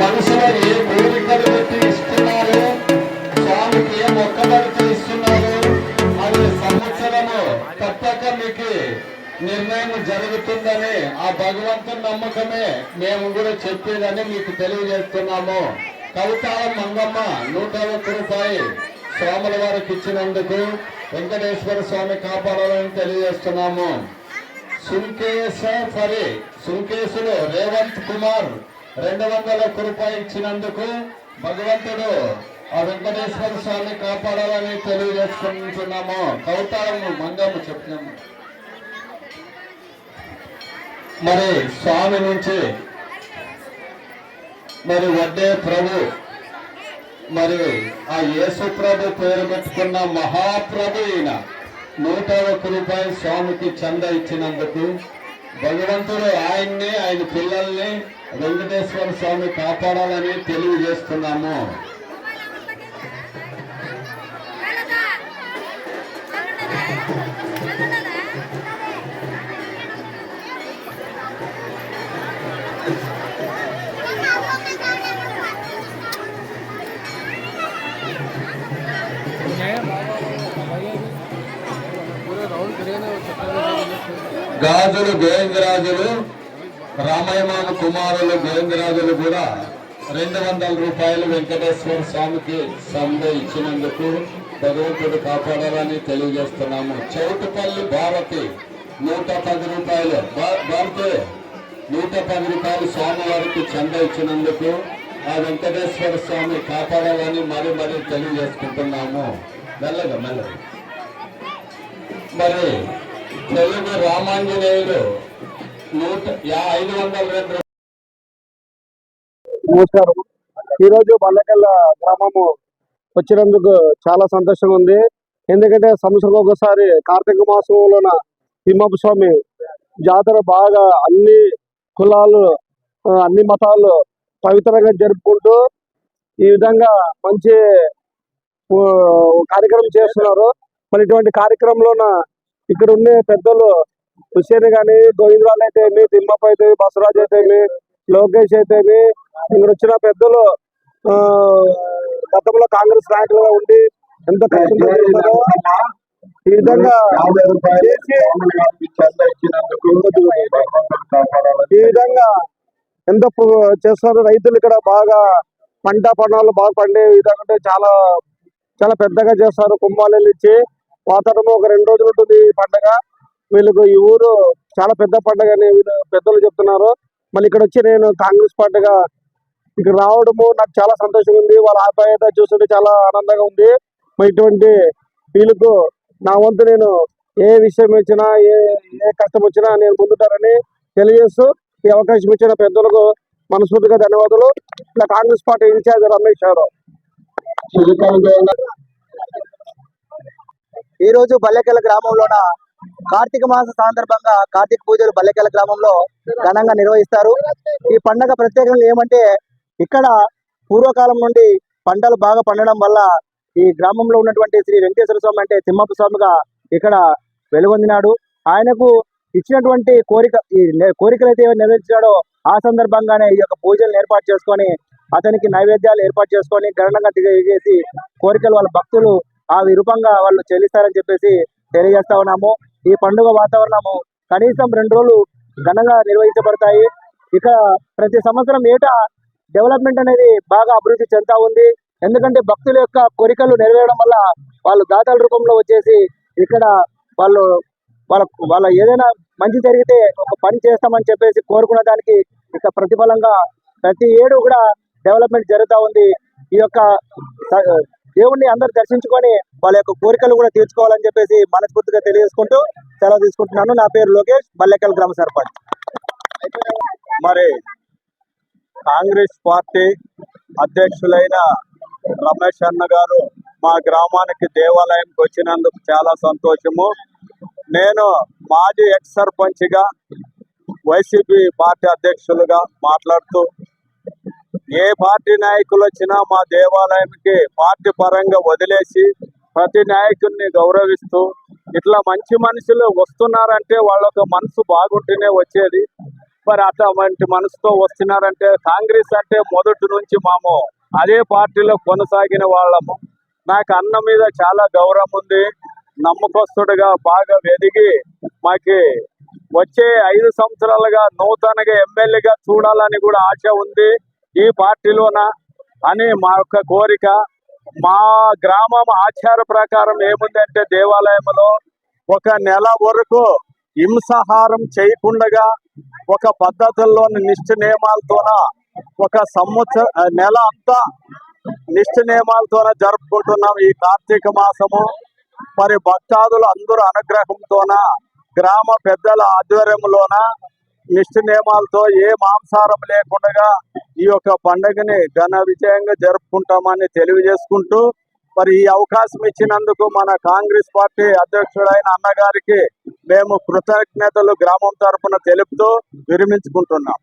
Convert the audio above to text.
మనసులో ఏ కోరికలు పెట్టి ఇస్తున్నారు స్వామికి ఏ మొక్కబడితే ఇస్తున్నారు అది సంవత్సరము తప్పక మీకు నిర్ణయం జరుగుతుందని ఆ భగవంతుని నమ్మకమే మేము కూడా చెప్పేదని మీకు తెలియజేస్తున్నాము. కవితాల మంగమ్మ నూట ఒక్క రూపాయి స్వాముల వారికి ఇచ్చినందుకు వెంకటేశ్వర స్వామి కాపాడాలని తెలియజేస్తున్నాము. సుంకేశ ఫరి సుంకేశులు రేవంత్ కుమార్ రెండు వందల ఒక్క రూపాయి ఇచ్చినందుకు భగవంతుడు ఆ వెంకటేశ్వర స్వామి కాపాడాలని తెలియజేసుకుంటున్నాము. కవితాలను మంగము చెప్తున్నాము మరి స్వామి నుంచి మరి వడ్డే ప్రభు మరి ఆ యేసు ప్రభు పేరు పెట్టుకున్న మహాప్రభు ఈయన నూట ఒక్క రూపాయలు స్వామికి చంద ఇచ్చినందుకు భగవంతుడు ఆయన్ని ఆయన పిల్లల్ని వెంకటేశ్వర స్వామి కాపాడాలని తెలియజేస్తున్నాము. గాజులు గోవిందరాజులు రామయమాన కుమారులు గోవిందరాజులు కూడా రెండు వందల రూపాయలు వెంకటేశ్వర స్వామికి సంద ఇచ్చినందుకు భగవంతుడు కాపాడాలని తెలియజేస్తున్నాము. చౌటుపల్లి భారతి నూట పది రూపాయలు. భారతే నూట పది రూపాయలు స్వామివారికి చంద ఇచ్చినందుకు ఆ వెంకటేశ్వర స్వామి కాపాడాలని మరి మరి తెలియజేసుకుంటున్నాము. మెల్లగా మెల్లగా. మరి తెలుగు రామాంజనేయుడు నూట ఐదు వందల రెండు నమస్కారం. ఈరోజు బండకల్ల గ్రామము వచ్చినందుకు చాలా సంతోషంగా ఉంది. ఎందుకంటే సంవత్సరం ఒకసారి కార్తీక మాసంలోన తిమ్మప్ప స్వామి జాతర బాగా అన్ని కులాలు అన్ని మతాలు పవిత్రంగా జరుపుకుంటూ ఈ విధంగా మంచి కార్యక్రమం చేస్తున్నారు. మరి ఇటువంటి కార్యక్రమంలోన ఇక్కడ ఉండే పెద్దలు హుసేన్ గాని గోవిందరాలు అయితే ఏమి తిమ్మప్ప అయితే బసవరాజు అయితేమి లోకేష్ అయితేమి ఇక్కడ వచ్చిన పెద్దలు ఆ, గతంలో కాంగ్రెస్ నాయకులుగా ఉండి ఎంత కష్టపడుతున్నారో ఈ విధంగా ఈ విధంగా ఎంత చేస్తారు రైతులు ఇక్కడ బాగా పంట పనాలు బాగా పండే విధంగా చాలా చాలా పెద్దగా చేస్తారు కుంభాలు ఇచ్చి వాతావరణం ఒక రెండు రోజులు ఉంటుంది ఈ పండగ. వీళ్ళకు ఈ ఊరు చాలా పెద్ద పండగ అని వీళ్ళు పెద్దలు చెప్తున్నారు. మళ్ళీ ఇక్కడ వచ్చి నేను కాంగ్రెస్ పార్టీగా ఇక్కడ రావడము నాకు చాలా సంతోషంగా ఉంది. వాళ్ళ ఆప్యాయత చూస్తుంటే చాలా ఆనందంగా ఉంది. ఇటువంటి వీళ్ళకు నా వంతు నేను ఏ విషయం వచ్చినా ఏ ఏ కష్టం వచ్చినా నేను ముందుంటానని తెలియజేస్తూ ఈ అవకాశం ఇచ్చిన పెద్దలకు మనస్ఫూర్తిగా ధన్యవాదాలు. ఇలా కాంగ్రెస్ పార్టీ ఇన్ఛార్జ్ రమేష్ గారు ఈ రోజు బల్లెకెల గ్రామంలోన కార్తీక మాస సందర్భంగా కార్తీక పూజలు బల్లెకెల గ్రామంలో ఘనంగా నిర్వహిస్తారు. ఈ పండగ ప్రత్యేకంగా ఏమంటే ఇక్కడ పూర్వకాలం నుండి పంటలు బాగా పండడం వల్ల ఈ గ్రామంలో ఉన్నటువంటి శ్రీ వెంకటేశ్వర స్వామి అంటే తిమ్మప్ప స్వామిగా ఇక్కడ వెలుగొందినాడు. ఆయనకు ఇచ్చినటువంటి కోరిక ఈ కోరికలు అయితే నెరవేర్చాడో ఆ సందర్భంగానే ఈ యొక్క పూజలు ఏర్పాటు చేసుకొని అతనికి నైవేద్యాలు ఏర్పాటు చేసుకొని గణనంగా దిగేసి కోరికలు వాళ్ళ భక్తులు ఆ విరూపంగా వాళ్ళు చెల్లిస్తారని చెప్పేసి తెలియజేస్తా ఉన్నాము. ఈ పండుగ వాతావరణము కనీసం రెండు రోజులు ఘనంగా నిర్వహించబడతాయి. ఇక ప్రతి సంవత్సరం ఏటా డెవలప్మెంట్ అనేది బాగా అభివృద్ధి చెందుతా ఉంది. ఎందుకంటే భక్తుల యొక్క కోరికలు నెరవేరడం వల్ల వాళ్ళు దాతల రూపంలో వచ్చేసి ఇక్కడ వాళ్ళు వాళ్ళ వాళ్ళ ఏదైనా మంచి జరిగితే ఒక పని చేస్తామని చెప్పేసి కోరుకున్న దానికి ఇక ప్రతిఫలంగా ప్రతి ఏడు కూడా డెవలప్మెంట్ జరుగుతూ ఉంది. ఈ యొక్క దేవుణ్ణి అందరు దర్శించుకొని వాళ్ళ యొక్క కోరికలు కూడా తీర్చుకోవాలని చెప్పేసి మనస్ఫూర్తిగా తెలియజేసుకుంటూ సెలవు తీసుకుంటున్నాను. నా పేరు లోకేష్ బల్లెకల్ గ్రామ సర్పంచ్. మరి కాంగ్రెస్ పార్టీ అధ్యక్షులైన రమేష్ అన్న గారు మా గ్రామానికి దేవాలయంకి వచ్చినందుకు చాలా సంతోషము. నేను మాజీ ఎక్స్ సర్పంచ్గా వైసీపీ పార్టీ అధ్యక్షులుగా మాట్లాడుతూ ఏ పార్టీ నాయకులు వచ్చినా మా దేవాలయంకి పార్టీ పరంగా వదిలేసి ప్రతి నాయకుడిని గౌరవిస్తూ ఇట్లా మంచి మనుషులు వస్తున్నారంటే వాళ్ళ మనసు బాగుంటేనే వచ్చేది. మరి అటువంటి మనసుతో వస్తున్నారంటే కాంగ్రెస్ అంటే మొదటి నుంచి మాము అదే పార్టీలో కొనసాగిన వాళ్ళము. నాకు అన్న మీద చాలా గౌరవం ఉంది. నమ్మకస్తుడుగా బాగా వెదిగి మాకి వచ్చే ఐదు సంవత్సరాలుగా నూతనగా ఎమ్మెల్యేగా చూడాలని కూడా ఆశ ఉంది. ఈ పార్టీలోన అని మా యొక్క కోరిక మా గ్రామం ఆచార ప్రకారం ఏముందంటే దేవాలయంలో ఒక నెల వరకు హింసాహారం చేయకుండా ఒక పద్ధతుల్లోని నిష్ఠ నియమాలతోన ఒక సంవత్సర నెల అంతా నిష్ఠ నియమాలతోన జరుపుకుంటున్నాం ఈ కార్తీక మాసము. మరి భక్తాదులు అందరూ అనుగ్రహంతోన గ్రామ పెద్దల ఆధ్వర్యంలోన నిష్ఠ నియమాలతో ఏ మాంసారం లేకుండా ఈ యొక్క పండుగని ఘన విజయంగా జరుపుకుంటామని తెలియజేసుకుంటూ మరి ఈ అవకాశం ఇచ్చినందుకు మన కాంగ్రెస్ పార్టీ అధ్యక్షుడైన అన్నగారికి మేము కృతజ్ఞతలు గ్రామం తరఫున తెలుపుతూ విరమించుకుంటున్నాం.